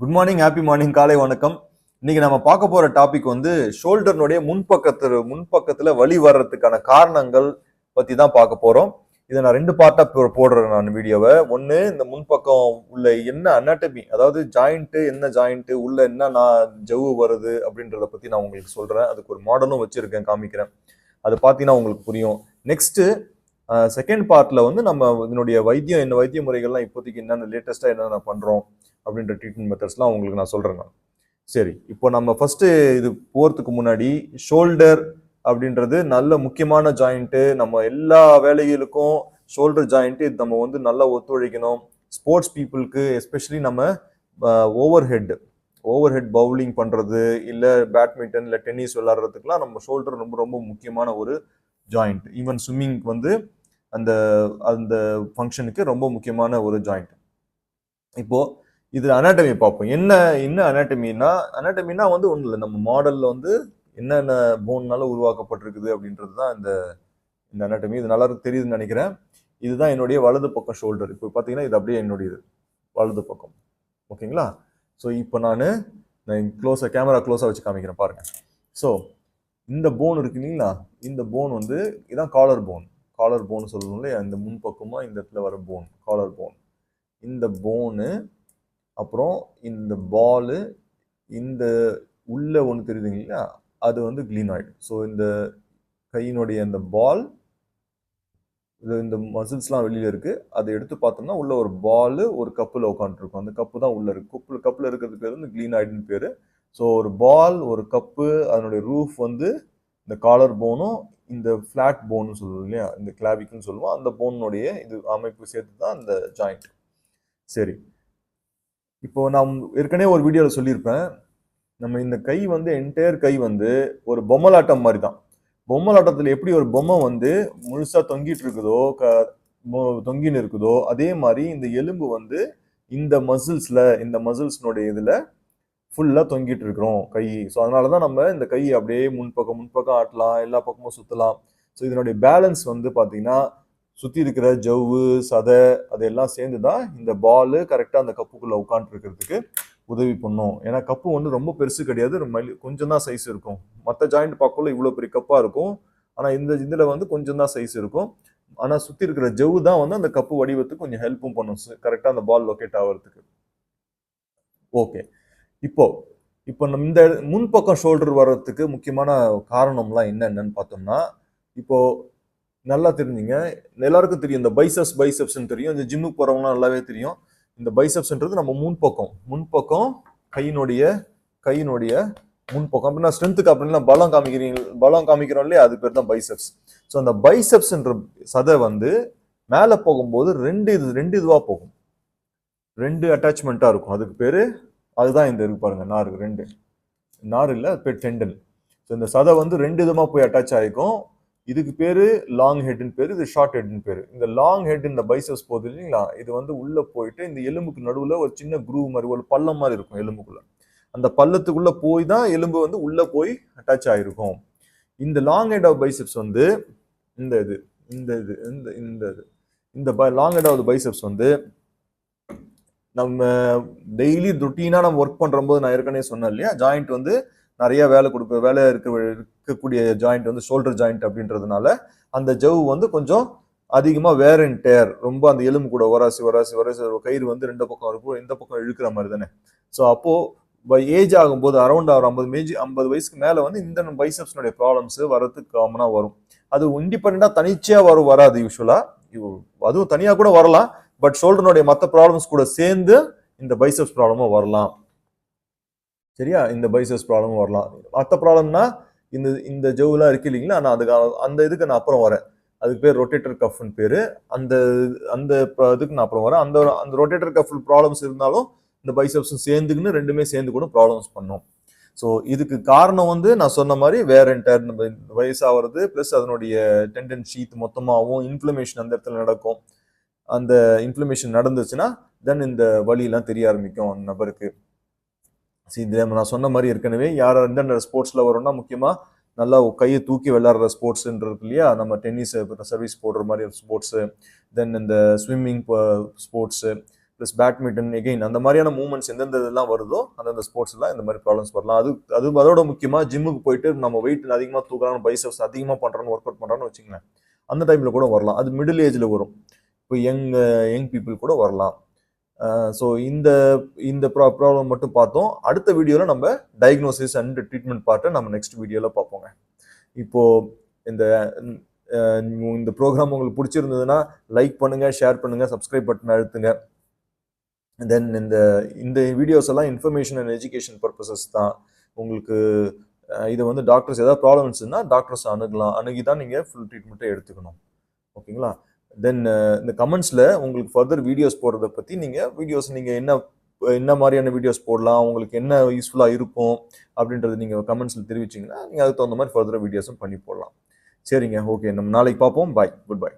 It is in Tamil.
குட் மார்னிங் ஹாப்பி மார்னிங் காலை வணக்கம். இன்னைக்கு நம்ம பார்க்க போற டாபிக் வந்து ஷோல்டர்னுடைய முன்பக்கத்து முன்பக்கத்துல வலி வர்றதுக்கான காரணங்கள் பத்தி தான் பார்க்க போறோம். இதை நான் ரெண்டு பார்ட்டா போடுறேன் நான் வீடியோவை. ஒன்று இந்த முன்பக்கம் உள்ள என்ன அனாட்டமி அதாவது ஜாயிண்ட்டு என்ன ஜாயிண்ட்டு உள்ள என்ன நான் ஜவ்வு வருது அப்படின்றத பத்தி நான் உங்களுக்கு சொல்றேன். அதுக்கு ஒரு மாடலும் வச்சிருக்கேன் காமிக்கிறேன். அது பார்த்தீங்கன்னா உங்களுக்கு புரியும். நெக்ஸ்ட்டு செகண்ட் பார்ட்ல வந்து நம்ம இதனுடைய வைத்தியம் என்ன வைத்திய முறைகள்லாம் இப்போதைக்கு என்னென்ன லேட்டஸ்ட்டாக என்னென்ன பண்ணுறோம் அப்படின்ற ட்ரீட்மெண்ட் மெத்தட்ஸ்லாம் உங்களுக்கு நான் சொல்கிறேங்க சரி இப்போ நம்ம ஃபர்ஸ்ட் இது போகிறதுக்கு முன்னாடி ஷோல்டர் அப்படின்றது நல்ல முக்கியமான ஜாயிண்ட்டு நம்ம எல்லா வேலைகளுக்கும் ஷோல்டர் ஜாயிண்ட்டு இது நம்ம வந்து நல்லா ஒத்துழைக்கணும். ஸ்போர்ட்ஸ் பீப்புளுக்கு எஸ்பெஷலி நம்ம over head over head bowling பண்ணுறது இல்லை பேட்மிண்டன் இல்லை டென்னிஸ் விளாட்றதுக்குலாம் நம்ம ஷோல்டர் ரொம்ப ரொம்ப முக்கியமான ஒரு ஜாயிண்ட் ஈவன் ஸ்விம்மிங்க்கு வந்து அந்த அந்த ஃபங்க்ஷனுக்கு ரொம்ப முக்கியமான ஒரு ஜாயிண்ட் இப்போது இது அனாட்டமி பார்ப்போம். என்ன என்ன அனாட்டமின்னா அனாட்டமினா வந்து ஒன்றும் இல்லை. நம்ம மாடலில் வந்து என்னென்ன போன்னால உருவாக்கப்பட்டிருக்குது அப்படின்றது தான் இந்த இந்த அனாட்டமி இது நல்லா தெரியுதுன்னு நினைக்கிறேன். இதுதான் என்னுடைய வலது பக்கம் ஷோல்டர் இப்போ பார்த்தீங்கன்னா இது அப்படியே என்னுடையது. வலது பக்கம். ஓகேங்களா? ஸோ இப்போ நான் நான் க்ளோஸாக கேமரா க்ளோஸாக வச்சு காமிக்கிறேன். பாருங்க. ஸோ இந்த போன் இருக்கு இல்லைங்களா? இந்த போன் வந்து இதான் காலர் போன் காலர் போன் சொல்லணும் இல்லையா? இந்த முன்பக்கமாக இந்த இடத்துல வர போன் காலர் போன் இந்த போனு அப்புறம் இந்த பாலு இந்த உள்ள ஒன்று தெரியுதுங்க இல்லையா? அது வந்து கிளீனாய்டு ஸோ இந்த கையினுடைய இந்த பால் இது இந்த மசில்ஸ்லாம் வெளியில் இருக்குது அதை எடுத்து பார்த்தோம்னா உள்ள ஒரு பால் ஒரு கப்பில் உட்காந்துருக்கும் அந்த கப்பு தான் உள்ளே இருக்கு. கப்பு கப்பில் இருக்கிறது பேர் வந்து கிளீனாய்டுன்னு பேர். ஸோ ஒரு பால் ஒரு கப்பு அதனுடைய ரூஃப் வந்து இந்த காலர் போனும் இந்த ஃப்ளாட் போன்னு சொல்லுவோம் இல்லையா? இந்த கிளாவிக்குன்னு சொல்லுவோம். அந்த போனுடைய இது அமைப்பு சேர்த்து தான் இந்த ஜாயிண்ட் சரி. இப்போ நான் ஏற்கனவே ஒரு வீடியோவில் சொல்லியிருப்பேன். நம்ம இந்த கை வந்து என்டையர் கை வந்து ஒரு பொம்மலாட்டம் மாதிரி தான் பொம்மலாட்டத்தில் எப்படி ஒரு பொம்மை வந்து முழுசாக தொங்கிட்டு இருக்குதோ க தொங்கின்னு இருக்குதோ அதே மாதிரி இந்த எலும்பு வந்து இந்த மசில்ஸில் இந்த மசில்ஸ்னுடைய இதில் ஃபுல்லாக தொங்கிட்டு இருக்கிறோம் கை. ஸோ அதனால தான் நம்ம இந்த கையை அப்படியே முன்பக்கம் முன்பக்கம் ஆட்டலாம் எல்லா பக்கமும் சுற்றலாம் ஸோ இதனுடைய பேலன்ஸ் வந்து பார்த்தீங்கன்னா சுற்றி இருக்கிற ஜவ்வு சதை அதெல்லாம் சேர்ந்து தான் இந்த பால் கரெக்டாக அந்த கப்புக்குள்ளே உட்காந்துருக்கிறதுக்கு உதவி பண்ணும். ஏன்னா கப்பு வந்து ரொம்ப பெருசு கிடையாது. ரொம்ப கொஞ்சம் தான் சைஸ் இருக்கும். மற்ற ஜாயிண்ட் பார்க்கல இவ்வளோ பெரிய கப்பாக இருக்கும். ஆனால் இந்த இதில் வந்து கொஞ்சம் தான் சைஸ் இருக்கும். ஆனால் சுற்றி இருக்கிற ஜவ்வு தான் வந்து அந்த கப்பு வடிவத்துக்கு கொஞ்சம் ஹெல்ப்பும் பண்ணும். கரெக்டாக அந்த பால் லொக்கேட் ஆகிறதுக்கு ஓகே இப்போ இப்போ நம்ம இந்த முன்பக்கம் ஷோல்டர் வர்றதுக்கு முக்கியமான காரணம்லாம் என்னென்னன்னு பார்த்தோம்னா இப்போ நல்லா தெரிஞ்சுங்க. எல்லாருக்கும் தெரியும் இந்த பைசப்ஸ் பைசப்ஸ்ன்னு தெரியும். இந்த ஜிம்முக்கு போகிறவங்களாம் நல்லாவே தெரியும். இந்த பைசப்ஸ்ன்றது நம்ம முன்பக்கம் முன்பக்கம் கையினுடைய கையினுடைய முன்பக்கம். அப்படின்னா ஸ்ட்ரென்த்துக்கு அப்படின்னா பலம் காமிக்கிறீங்க பலம் காமிக்கிறோம் இல்லையா? அது பேர் தான் பைசப்ஸ் ஸோ அந்த பைசப்ஸ்ன்ற சதை வந்து மேலே போகும்போது ரெண்டு இது ரெண்டு இதுவாக போகும். ரெண்டு அட்டாச்மெண்ட்டாக இருக்கும். அதுக்கு பேர் அதுதான் இந்த இருக்கு பாருங்க நார் ரெண்டு. நார் இல்லை அது பேர் டெண்டன் ஸோ இந்த சதை வந்து ரெண்டு விதமாக போய் அட்டாச் ஆகிக்கும் இதுக்கு பேர் லாங் ஹெட்னு பேர் இது ஷார்ட் ஹெட்னு பேர். இந்த லாங் ஹெட் இந்த பைசப்ஸ் போகுது இல்லைங்களா? இது வந்து உள்ளே போயிட்டு இந்த எலும்புக்கு நடுவில் ஒரு சின்ன குரூவ் மாதிரி ஒரு பள்ளம் மாதிரி இருக்கும் எலும்புக்குள்ளே. அந்த பள்ளத்துக்குள்ளே போய் தான் எலும்பு வந்து உள்ளே போய் அட்டாச் ஆகிருக்கும் இந்த லாங் ஹெட் ஆஃப் பைசப்ஸ் வந்து இந்த இது இந்த இது இந்த இந்த இது. இந்த ப லாங் ஹெட் ஆஃப் பைசப்ஸ் வந்து நம்ம டெய்லி ருட்டீனாக நம்ம ஒர்க் பண்ணுறம்போது நான் ஏற்கனவே சொன்னேன் இல்லையா? ஜாயிண்ட் வந்து நிறைய வேலை கொடுக்க வேலை இருக்க இருக்கக்கூடிய ஜாயிண்ட் வந்து ஷோல்டர் ஜாயிண்ட் அப்படின்றதுனால அந்த ஜவ் வந்து கொஞ்சம் அதிகமாக வேர் அண்ட் டேர் ரொம்ப அந்த எலும்பு கூட வராசி வராசி வராசி கயிறு வந்து ரெண்டு பக்கம் இருக்கும் இந்த பக்கம் இழுக்கிற மாதிரி தானே? ஸோ அப்போது பை ஏஜ் ஆகும்போது அரௌண்ட் ஒரு ஐம்பது மேஜ் ஐம்பது வயசுக்கு மேலே வந்து இந்த பைசப்ஸ்னுடைய ப்ராப்ளம்ஸ் வரதுக்கு காமனாக வரும். அது இண்டிபெண்ட்டாக தனிச்சையாக வரும் வராது யூஸ்வலாக அதுவும் தனியாக கூட வரலாம். பட் ஷோல்டருடைய மற்ற ப்ராப்ளம்ஸ் கூட சேர்ந்து இந்த பைசப்ஸ் ப்ராப்ளமும் வரலாம். சரியா? இந்த பைசப்ஸ் ப்ராப்ளமும் வரலாம். மற்ற ப்ராப்ளம்னா இந்த இந்த ஜவ்வுலாம் இருக்கு இல்லைங்களா? நான் அதுக்கு அந்த இதுக்கு நான் அப்புறம் வரேன். அதுக்கு பேர் ரொட்டேட்டர் கஃப்னு பேர். அந்த அந்த இதுக்கு நான் அப்புறம் வரேன். அந்த அந்த ரொட்டேட்டர் கஃப் ப்ராப்ளம்ஸ் இருந்தாலும் இந்த பைசப்ஸும் சேர்ந்துக்குன்னு ரெண்டுமே சேர்ந்து கூட ப்ராப்ளம்ஸ் பண்ணும். ஸோ இதுக்கு காரணம் வந்து நான் சொன்ன மாதிரி வேற என்டர் நம்ம வயசாகிறது ப்ளஸ் அதனுடைய டெண்டன் ஷீத் மொத்தமாகவும் இன்ஃப்ளமேஷன் அந்த இடத்துல நடக்கும். அந்த இன்ஃப்ளமேஷன் நடந்துச்சுன்னா தென் இந்த வழியெல்லாம் தெரிய ஆரம்பிக்கும். அந்த நபருக்கு. சி இது நான் சொன்ன மாதிரி ஏற்கனவே யார் எந்தெந்த ஸ்போர்ட்ஸில் வரோம்னா முக்கியமாக நல்லா கையை தூக்கி விளாட்ற ஸ்போர்ட்ஸுன்றது இல்லையா? நம்ம டென்னிஸ் சர்வீஸ் போடுற மாதிரி ஸ்போர்ட்ஸு தென் இந்த swimming sports plus badminton again அந்த மாதிரியான மூமெண்ட்ஸ் எந்தெந்த இதெல்லாம் வருதோ அந்தந்த ஸ்போர்ட்ஸ்லாம் இந்த மாதிரி ப்ராப்ளம்ஸ் வரலாம். அது அது அதோட முக்கியமாக ஜிம்முக்கு போயிட்டு நம்ம வெயிட் அதிகமாக தூக்குறான்னு பைசப்ஸ் அதிகமாக பண்ணுறோன்னு ஒர்க் அவுட் பண்ணுறோன்னு வச்சுக்கலாம் அந்த டைமில் கூட வரலாம். அது மிடில் ஏஜில் வரும். இப்போ யங் யங் பீப்புள் கூட வரலாம். ஸோ இந்த இந்த ப்ரா ப்ராப்ளம் மட்டும் பார்த்தோம். அடுத்த வீடியோவில் நம்ம டயக்னோசிஸ் அண்ட் ட்ரீட்மெண்ட் பார்ட்டை நம்ம நெக்ஸ்ட் வீடியோவில் பார்ப்போங்க. இப்போது இந்த இந்த ப்ரோக்ராம் உங்களுக்கு பிடிச்சிருந்ததுன்னா லைக் பண்ணுங்கள் ஷேர் பண்ணுங்கள் சப்ஸ்கிரைப் பட்டன் அழுத்துங்க. தென் இந்த இந்த வீடியோஸ் எல்லாம் இன்ஃபர்மேஷன் அண்ட் எஜுகேஷன் பர்பசஸ் தான். உங்களுக்கு இதை இது வந்து டாக்டர்ஸ் ஏதாவது ப்ராப்ளம்ஸ்னா டாக்டர்ஸ் அணுகலாம். அணுகி தான் நீங்கள் ஃபுல் ட்ரீட்மெண்ட்டை எடுத்துக்கணும் ஓகேங்களா தென் uh, இந்த கமெண்ட்ஸில் உங்களுக்கு ஃபர்தர் வீடியோஸ் போடுறத பற்றி நீங்கள் வீடியோஸ் நீங்கள் என்ன என்ன மாதிரியான வீடியோஸ் போடலாம் உங்களுக்கு என்ன யூஸ்ஃபுல்லாக இருக்கும் அப்படின்றது நீங்கள் கமெண்ட்ஸில் தெரிவிச்சிங்கன்னா நீங்கள் அதுக்கு தகுந்த மாதிரி ஃபர்தராக வீடியோஸும் பண்ணி போடலாம். சரிங்க ஓகே நம்ம நாளைக்கு பார்ப்போம். Bye good bye